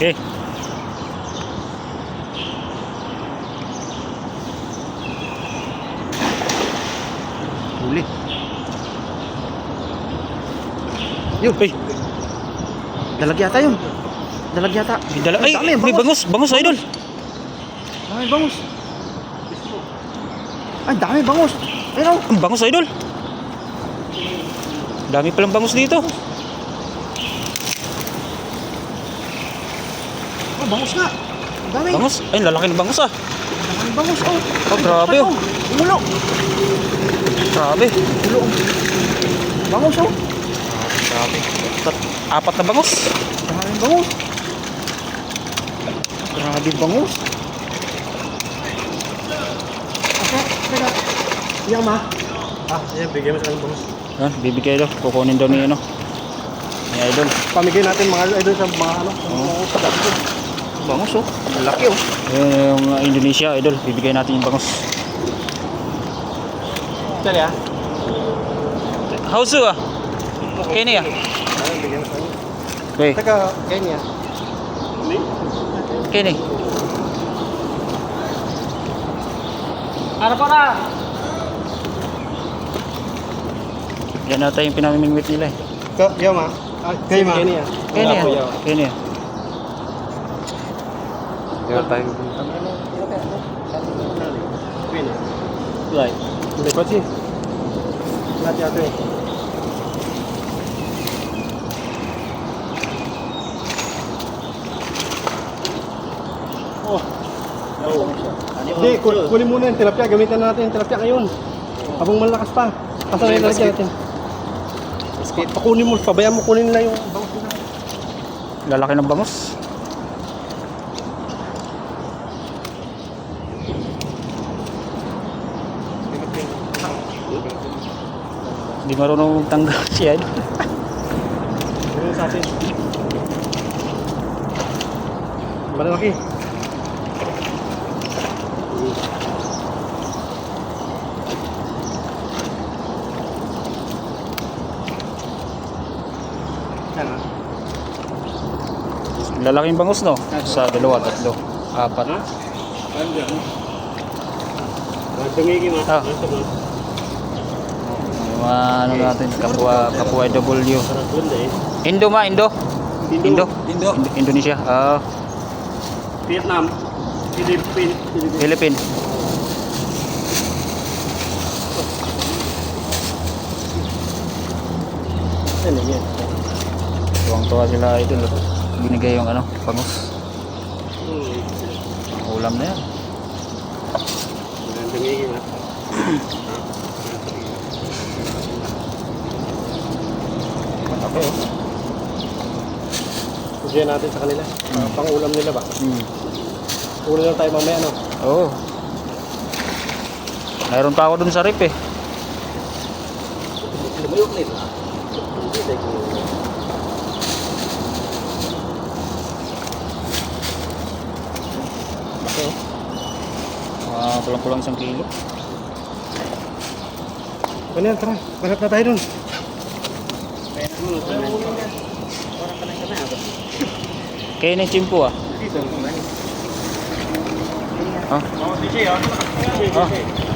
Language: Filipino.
Okay. Huli. Yun. Uy, Dalag yata yun. Dalag yata. dala. Ay, dami, may bangus. Bangus, idol. Dami bangus. Ay, dami bangus. Ayun. Ang bangus, idol. Dami palang bangus dito. Oh, bangus nga. Ang Dami. Bangus. Ay, lalaki ng bangus ah. Dami bangus. Oh, Oh, grabe oh. Umulo. Grabe. Umulo. Bangus oh. Grabe. Tat- Apat na bangus. Dami bangus. Grabe bangus. Okay, teka. Yan ma. Ah, yan, bigyan mo sa kanyang bangus. Yan, bibigay daw. Kukunin daw ni ano. Ni idol. Pamigay natin mga idol sa mga ano. Oo. Ko. Bangus oh. Laki oh. Yan yung uh, Indonesia, idol. Bibigay natin yung bangus. Dali ah. Hausu ah. Kenny ah. Okay. Teka, Kenya. Kenny. Ano pa na? Yan ata yung pinamimingwit nila eh. Yaw ma. Ah, kay ma. Kenya. Ah. Yaw tayo. Right. Hindi ko si. Lahat yato eh. Oh. Hindi, kul- kunin muna yung tilapia. Gamitan natin yung tilapia ngayon. Habang malakas pa. Asa na yung natin? Pakunin mo, pabayaan mo kunin nila yung bangus nila. Lalaki ng bangus. Hindi marunong magtanggal siya. Ano sa atin? Malalaki. Sana. Lalaking bangus no? Sa dalawa, tatlo, apat. Tumigi ma. Ah. Mga ano natin, kapwa, kapwa W. Indo ma, Indo. Indo. Indo. Indo- Indonesia. Ah, Vietnam. Philippines. Philippine. Yan? Tuwang-tuwa sila idol. Binigay yung ano, bangus. Ulam na yan. Tumigi ma. Okay, oh. Bigyan natin sa kanila. Uh, pang-ulam nila ba? Hmm. Ulam lang tayo mamaya, no? Oo. Mayroon pa ako dun sa rip eh. Lumayok nila. Okay, oh. Mga kulang-kulang isang kilo. Ano yan, tara. Banat na tayo dun. Kaya na yung chimpo ah. Dito. Ha? Oh, DJ, oh. Ah.